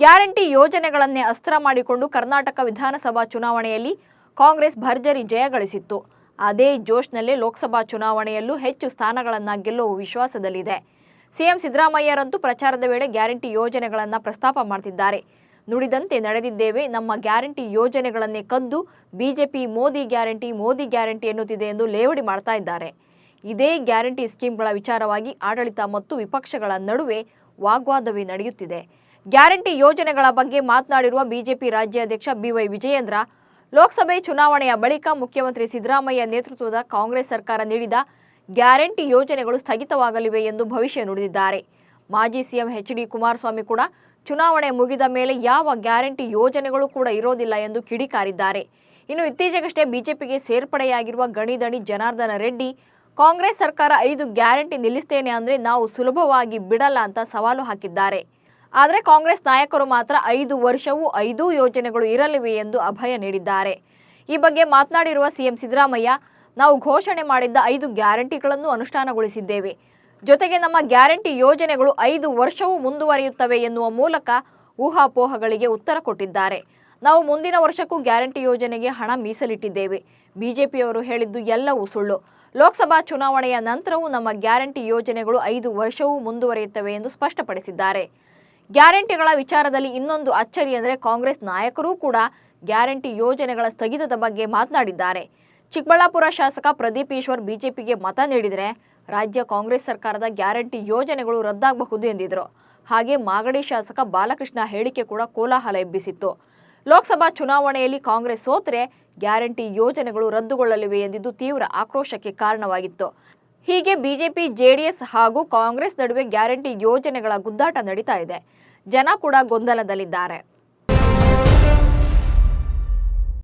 Guarantee ಯೋಜನೆಗಳನ್ನೇ ಅಸ್ತ್ರ ಮಾಡಿಕೊಂಡು ಕರ್ನಾಟಕ ವಿಧಾನಸಭಾ ಚುನಾವಣೆಯಲ್ಲಿ ಕಾಂಗ್ರೆಸ್ ಭರ್ಜರಿ ಜಯ ಗಳಿಸಿತ್ತು. ಅದೇ ಜೋಶ್ನಲ್ಲೇ ಲೋಕಸಭಾ ಚುನಾವಣೆಯಲ್ಲೂ ಹೆಚ್ಚು ಸ್ಥಾನಗಳನ್ನು ಗೆಲ್ಲುವ ವಿಶ್ವಾಸದಲ್ಲಿದೆ. ಸಿಎಂ ಸಿದ್ದರಾಮಯ್ಯರಂತೂ ಪ್ರಚಾರದ ವೇಳೆ ಗ್ಯಾರಂಟಿ ಯೋಜನೆಗಳನ್ನು ಪ್ರಸ್ತಾಪ ಮಾಡ್ತಿದ್ದಾರೆ. ನುಡಿದಂತೆ ನಡೆದಿದ್ದೇವೆ, ನಮ್ಮ ಗ್ಯಾರಂಟಿ ಯೋಜನೆಗಳನ್ನೇ ಕದ್ದು BJP Modi guarantee Modi guarantee ಎನ್ನುತ್ತಿದೆ ಎಂದು ಲೇವಡಿ ಮಾಡ್ತಾ ಇದ್ದಾರೆ. ಇದೇ ಗ್ಯಾರಂಟಿ ಸ್ಕೀಮ್ಗಳ ವಿಚಾರವಾಗಿ ಆಡಳಿತ ಮತ್ತು ವಿಪಕ್ಷಗಳ ನಡುವೆ ವಾಗ್ವಾದವೇ ನಡೆಯುತ್ತಿದೆ. ಗ್ಯಾರಂಟಿ ಯೋಜನೆಗಳ ಬಗ್ಗೆ ಮಾತನಾಡಿರುವ ಬಿಜೆಪಿ ರಾಜ್ಯಾಧ್ಯಕ್ಷ ಬಿವೈ ವಿಜಯೇಂದ್ರ, ಲೋಕಸಭೆ ಚುನಾವಣೆಯ ಬಳಿಕ ಮುಖ್ಯಮಂತ್ರಿ ಸಿದ್ದರಾಮಯ್ಯ ನೇತೃತ್ವದ ಕಾಂಗ್ರೆಸ್ ಸರ್ಕಾರ ನೀಡಿದ ಗ್ಯಾರಂಟಿ ಯೋಜನೆಗಳು ಸ್ಥಗಿತವಾಗಲಿವೆ ಎಂದು ಭವಿಷ್ಯ ನುಡಿದಿದ್ದಾರೆ. ಮಾಜಿ ಸಿಎಂ ಎಚ್ ಡಿ ಕುಮಾರಸ್ವಾಮಿ ಕೂಡ ಚುನಾವಣೆ ಮುಗಿದ ಮೇಲೆ ಯಾವ ಗ್ಯಾರಂಟಿ ಯೋಜನೆಗಳು ಕೂಡ ಇರೋದಿಲ್ಲ ಎಂದು ಕಿಡಿಕಾರಿದ್ದಾರೆ. ಇನ್ನು ಇತ್ತೀಚೆಗಷ್ಟೇ ಬಿಜೆಪಿಗೆ ಸೇರ್ಪಡೆಯಾಗಿರುವ ಗಣಿದಣಿ ಜನಾರ್ದನ ರೆಡ್ಡಿ ಕಾಂಗ್ರೆಸ್ ಸರ್ಕಾರ ಐದು ಗ್ಯಾರಂಟಿ ನಿಲ್ಲಿಸ್ತೇನೆ ಅಂದ್ರೆ ನಾವು ಸುಲಭವಾಗಿ ಬಿಡಲ್ಲ ಅಂತ ಸವಾಲು ಹಾಕಿದ್ದಾರೆ. ಆದರೆ ಕಾಂಗ್ರೆಸ್ ನಾಯಕರು ಮಾತ್ರ ಐದು ವರ್ಷವೂ ಐದೂ ಯೋಜನೆಗಳು ಇರಲಿವೆ ಎಂದು ಅಭಯ ನೀಡಿದ್ದಾರೆ. ಈ ಬಗ್ಗೆ ಮಾತನಾಡಿರುವ ಸಿಎಂ ಸಿದ್ದರಾಮಯ್ಯ, ನಾವು ಘೋಷಣೆ ಮಾಡಿದ್ದ ಐದು ಗ್ಯಾರಂಟಿಗಳನ್ನು ಅನುಷ್ಠಾನಗೊಳಿಸಿದ್ದೇವೆ. ಜೊತೆಗೆ ನಮ್ಮ ಗ್ಯಾರಂಟಿ ಯೋಜನೆಗಳು ಐದು ವರ್ಷವೂ ಮುಂದುವರಿಯುತ್ತವೆ ಎನ್ನುವ ಮೂಲಕ ಊಹಾಪೋಹಗಳಿಗೆ ಉತ್ತರ ಕೊಟ್ಟಿದ್ದಾರೆ. ನಾವು ಮುಂದಿನ ವರ್ಷಕ್ಕೂ ಗ್ಯಾರಂಟಿ ಯೋಜನೆಗೆ ಹಣ ಮೀಸಲಿಟ್ಟಿದ್ದೇವೆ. ಬಿಜೆಪಿಯವರು ಹೇಳಿದ್ದು ಎಲ್ಲವೂ ಸುಳ್ಳು. ಲೋಕಸಭಾ ಚುನಾವಣೆಯ ನಂತರವೂ ನಮ್ಮ ಗ್ಯಾರಂಟಿ ಯೋಜನೆಗಳು ಐದು ವರ್ಷವೂ ಮುಂದುವರಿಯುತ್ತವೆ ಎಂದು ಸ್ಪಷ್ಟಪಡಿಸಿದ್ದಾರೆ. ಗ್ಯಾರಂಟಿಗಳ ವಿಚಾರದಲ್ಲಿ ಇನ್ನೊಂದು ಅಚ್ಚರಿ ಅಂದರೆ ಕಾಂಗ್ರೆಸ್ ನಾಯಕರೂ ಕೂಡ ಗ್ಯಾರಂಟಿ ಯೋಜನೆಗಳ ಸ್ಥಗಿತದ ಬಗ್ಗೆ ಮಾತನಾಡಿದ್ದಾರೆ. ಚಿಕ್ಕಬಳ್ಳಾಪುರ ಶಾಸಕ ಪ್ರದೀಪ್ ಈಶ್ವರ್ ಬಿಜೆಪಿಗೆ ಮತ ನೀಡಿದರೆ ರಾಜ್ಯ ಕಾಂಗ್ರೆಸ್ ಸರ್ಕಾರದ ಗ್ಯಾರಂಟಿ ಯೋಜನೆಗಳು ರದ್ದಾಗಬಹುದು ಎಂದಿದ್ದರು. ಹಾಗೆ ಮಾಗಡಿ ಶಾಸಕ ಬಾಲಕೃಷ್ಣ ಹೇಳಿಕೆ ಕೂಡ ಕೋಲಾಹಲ ಎಬ್ಬಿಸಿತ್ತು. ಲೋಕಸಭಾ ಚುನಾವಣೆಯಲ್ಲಿ ಕಾಂಗ್ರೆಸ್ ಸೋತರೆ ಗ್ಯಾರಂಟಿ ಯೋಜನೆಗಳು ರದ್ದುಗೊಳ್ಳಲಿವೆ ಎಂದಿದ್ದು ತೀವ್ರ ಆಕ್ರೋಶಕ್ಕೆ ಕಾರಣವಾಗಿತ್ತು. ಹೀಗೆ ಬಿಜೆಪಿ, ಜೆಡಿಎಸ್ ಹಾಗೂ ಕಾಂಗ್ರೆಸ್ ನಡುವೆ ಗ್ಯಾರಂಟಿ ಯೋಜನೆಗಳ ಗುದ್ದಾಟ ನಡೀತಾ ಇದೆ. ಜನ ಕೂಡ ಗೊಂದಲದಲ್ಲಿದ್ದಾರೆ.